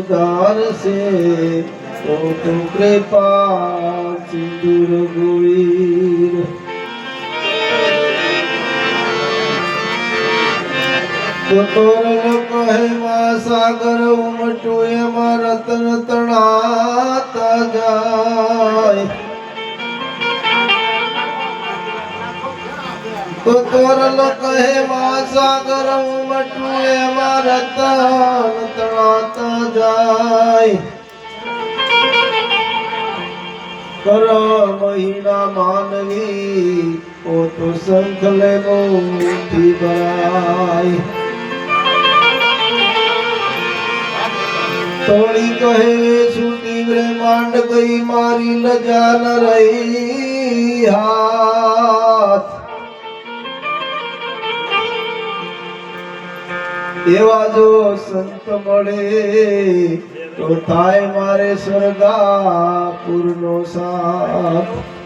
સુધારશે તો તું કૃપા સિંદુર ગોવીર તો તોરણ કહે માં સાગર ઉમટું એમાં રતન તણાતા જાય તો તોરલ કહે માં સાગર એ મારા રતન તણાતા જાય. કર મહિના માનવી, ઓ તો શંખ લે મોટી ભરાય. તોડી કહે શું તીવ્રે માંડ ગઈ મારી લજા ન રહી હાથ. એવા જો સંત મળે તો થાય મારે સ્વર્ગાપુર નો સાથ.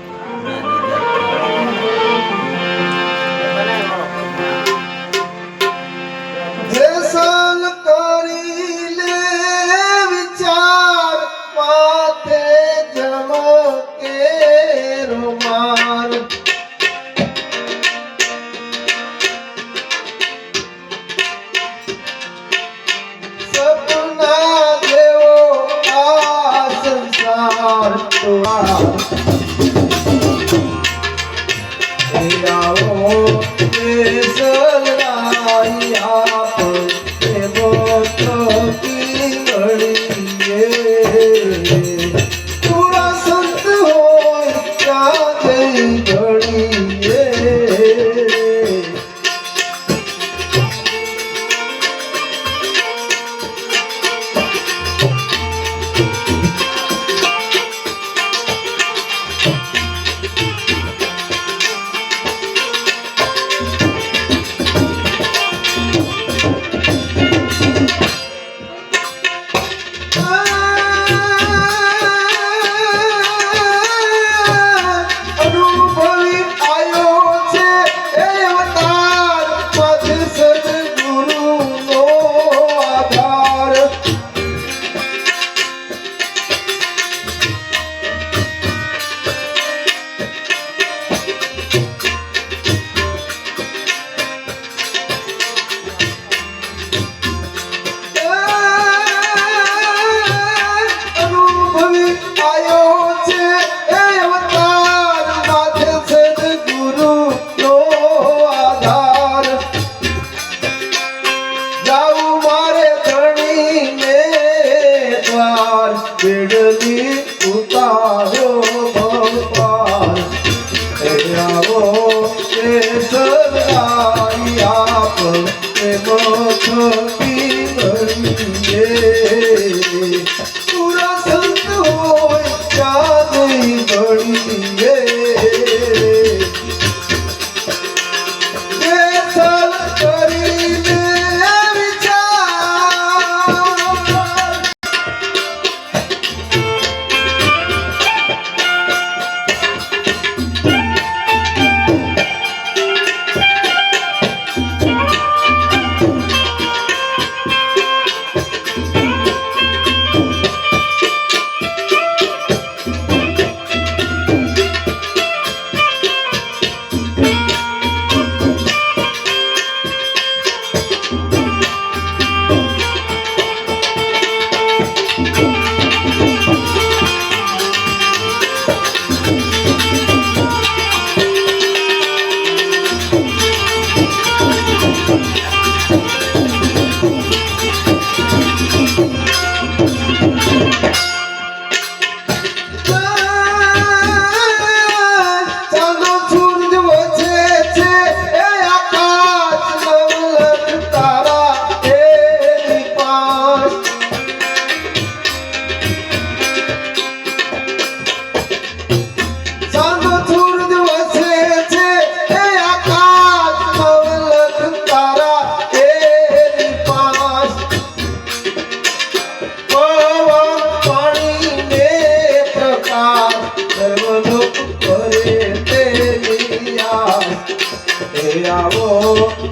મળીએ પૂરા સંત હોય ચાંદી મળીએ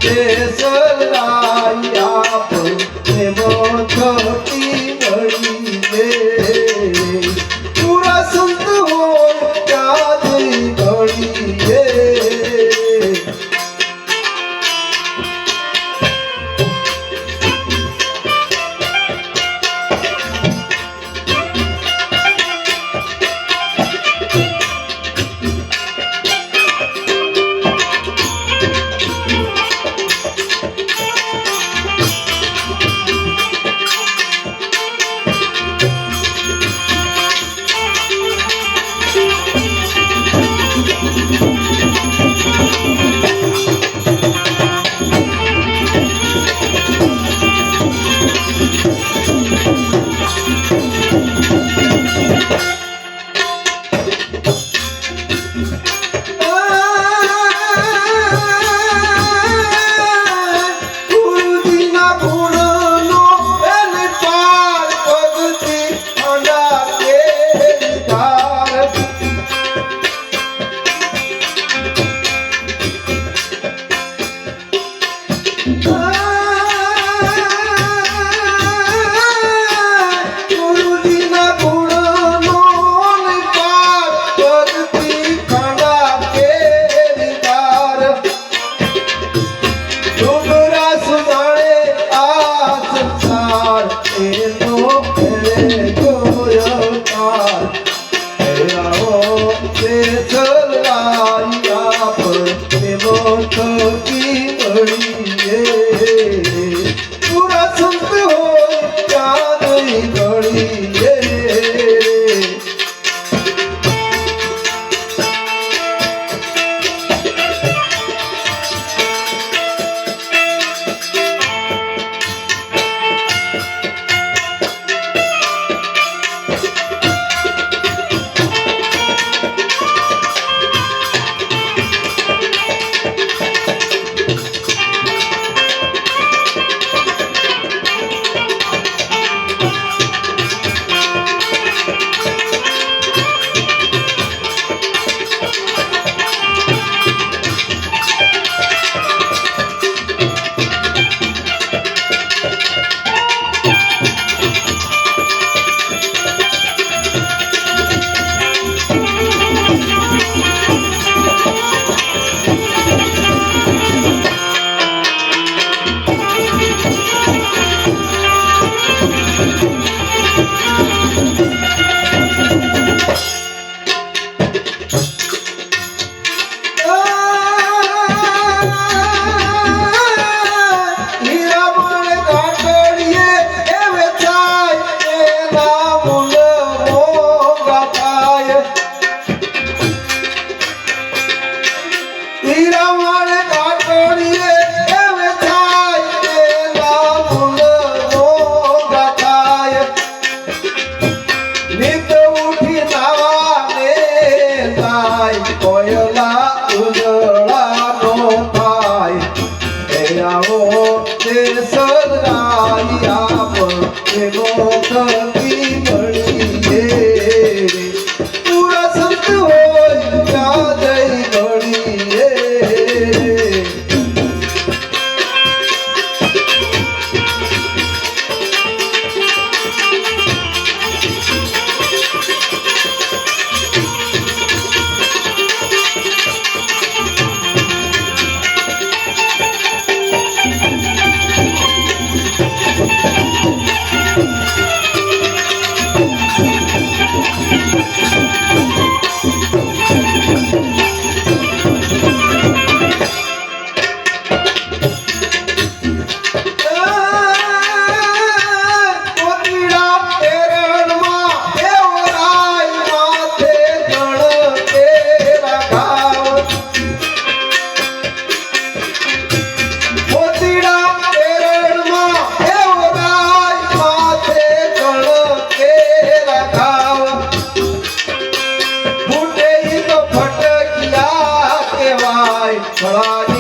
તે સલાઈ Bye-bye.